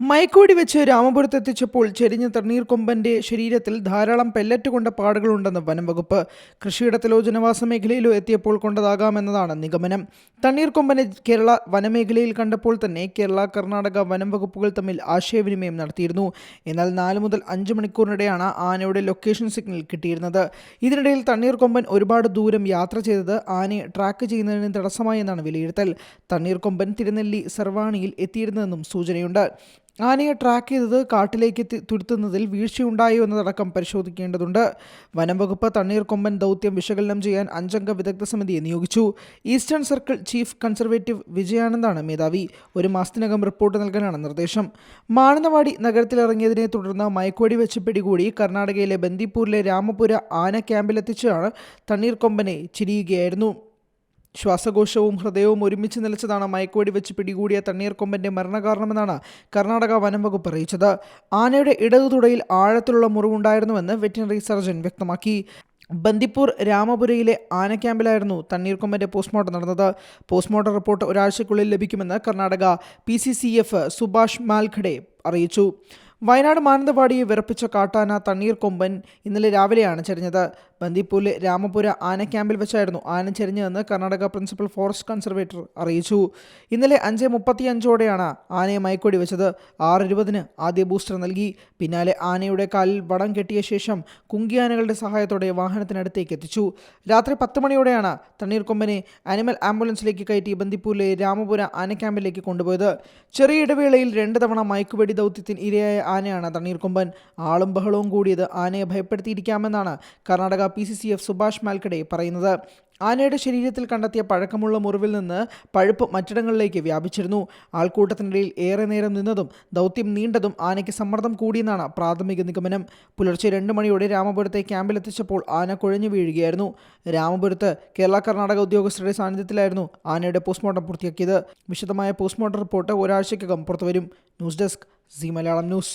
മയക്കുവെടി വെച്ച് രാമപുരത്തെത്തിച്ചപ്പോൾ ചെരിഞ്ഞ തണ്ണീർക്കൊമ്പന്റെ ശരീരത്തിൽ ധാരാളം പെല്ലറ്റ് കൊണ്ട പാടുകളുണ്ടെന്ന് വനംവകുപ്പ് കൃഷിയിടത്തിലോ ജനവാസ മേഖലയിലോ എത്തിയപ്പോൾ കൊണ്ടതാകാമെന്നതാണ് നിഗമനം. തണ്ണീർക്കൊമ്പനെ കേരള വനമേഖലയിൽ കണ്ടപ്പോൾ തന്നെ കേരള കർണാടക വനംവകുപ്പുകൾ തമ്മിൽ ആശയവിനിമയം നടത്തിയിരുന്നു. എന്നാൽ നാല് മുതൽ അഞ്ച് മണിക്കൂറിനിടെയാണ് ആനയുടെ ലൊക്കേഷൻ സിഗ്നൽ കിട്ടിയിരുന്നത്. ഇതിനിടയിൽ തണ്ണീർക്കൊമ്പൻ ഒരുപാട് ദൂരം യാത്ര ചെയ്തത് ആനയെ ട്രാക്ക് ചെയ്യുന്നതിന് തടസ്സമായി എന്നാണ് വിലയിരുത്തൽ. തണ്ണീർക്കൊമ്പൻ തിരുനെല്ലി സർവാണിയിൽ എത്തിയിരുന്നതെന്നും സൂചനയുണ്ട്. ആനയെ ട്രാക്ക് ചെയ്തത് കാട്ടിലേക്ക് തുരുത്തുന്നതിൽ വീഴ്ചയുണ്ടായോ എന്നതടക്കം പരിശോധിക്കേണ്ടതുണ്ട്. വനംവകുപ്പ് തണ്ണീർക്കൊമ്പൻ ദൗത്യം വിശകലനം ചെയ്യാൻ അഞ്ചംഗ വിദഗ്ധ സമിതിയെ നിയോഗിച്ചു. ഈസ്റ്റേൺ സർക്കിൾ ചീഫ് കൺസർവേറ്റീവ് വിജയാനന്ദാണ് മേധാവി. ഒരു മാസത്തിനകം റിപ്പോർട്ട് നൽകാനാണ് നിർദ്ദേശം. മാനന്തവാടി നഗരത്തിലിറങ്ങിയതിനെ തുടർന്ന് മയക്കുവടി വെച്ച് പിടികൂടി കർണാടകയിലെ ബന്ദിപ്പൂരിലെ രാമപുര ആന ക്യാമ്പിലെത്തിച്ചാണ് തണ്ണീർക്കൊമ്പനെ ചിരിയുകയായിരുന്നു. ശ്വാസകോശവും ഹൃദയവും ഒരുമിച്ച് നിലച്ചതാണ് മയക്കുവെടി വെച്ച് പിടികൂടിയ തണ്ണീർക്കൊമ്പന്റെ മരണകാരണമെന്നാണ് കർണാടക വനംവകുപ്പ് അറിയിച്ചത്. ആനയുടെ ഇടതുതുടയിൽ ആഴത്തിലുള്ള മുറിവുണ്ടായിരുന്നുവെന്ന് വെറ്റിനറി സർജൻ വ്യക്തമാക്കി. ബന്ദിപ്പൂർ രാമപുരയിലെ ആന ക്യാമ്പിലായിരുന്നു തണ്ണീർക്കൊമ്പന്റെ പോസ്റ്റ്മോർട്ടം നടന്നത്. പോസ്റ്റ്മോർട്ടം റിപ്പോർട്ട് ഒരാഴ്ചക്കുള്ളിൽ ലഭിക്കുമെന്ന് കർണാടക പി സുഭാഷ് മാൽഖഡെ അറിയിച്ചു. വയനാട് മാനന്തവാടിയെ വിറപ്പിച്ച കാട്ടാന തണ്ണീർക്കൊമ്പൻ ഇന്നലെ രാവിലെയാണ് ചെരിഞ്ഞത്. ബന്ദിപ്പൂരിലെ രാമപുര ആന ക്യാമ്പിൽ വെച്ചായിരുന്നു ആന ചെരിഞ്ഞതെന്ന് കർണാടക പ്രിൻസിപ്പൽ ഫോറസ്റ്റ് കൺസർവേറ്റർ അറിയിച്ചു. ഇന്നലെ അഞ്ച് മുപ്പത്തിയഞ്ചോടെയാണ് ആനയെ മയക്കൊടി വെച്ചത്. ആറ് ഇരുപതിന് ആദ്യ ബൂസ്റ്റർ നൽകി. പിന്നാലെ ആനയുടെ കാലിൽ വടം കെട്ടിയ ശേഷം കുങ്കിയാനകളുടെ സഹായത്തോടെ വാഹനത്തിനടുത്തേക്ക് എത്തിച്ചു. രാത്രി പത്ത് മണിയോടെയാണ് തണ്ണീർക്കൊമ്പനെ ആനിമൽ ആംബുലൻസിലേക്ക് കയറ്റി ബന്ദിപ്പൂരിലെ രാമപുര ആന ക്യാമ്പിലേക്ക് കൊണ്ടുപോയത്. ചെറിയ ഇടവേളയിൽ രണ്ട് തവണ മയക്കുവെടി ദൗത്യത്തിന് ഇരയായ ആനയാണ്. തണ്ണീർക്കൊമ്പൻ ആളും ബഹളവും കൂടിയത് ആനയെ ഭയപ്പെടുത്തിയിരിക്കാമെന്നാണ് Karnataka P C C F Subhash Malkhede പറയുന്നത്. ആനയുടെ ശരീരത്തിൽ കണ്ടെത്തിയ പഴക്കമുള്ള മുറിവിൽ നിന്ന് പഴുപ്പ് മറ്റിടങ്ങളിലേക്ക് വ്യാപിച്ചിരുന്നു. ആൾക്കൂട്ടത്തിനിടയിൽ ഏറെ നേരം നിന്നതും ദൗത്യം നീണ്ടതും ആനയ്ക്ക് സമ്മർദ്ദം കൂടിയെന്നാണ് പ്രാഥമിക നിഗമനം. പുലർച്ചെ രണ്ട് മണിയോടെ രാമപുരത്തെ ക്യാമ്പിലെത്തിച്ചപ്പോൾ ആന കുഴഞ്ഞു വീഴുകയായിരുന്നു. രാമപുരത്ത് കേരള കർണാടക ഉദ്യോഗസ്ഥരുടെ സാന്നിധ്യത്തിലായിരുന്നു ആനയുടെ പോസ്റ്റ്മോർട്ടം പൂർത്തിയാക്കിയത്. വിശദമായ പോസ്റ്റ്മോർട്ടം റിപ്പോർട്ട് ഒരാഴ്ചയ്ക്കകം പുറത്തുവരും. News desk Zee Malayalam news.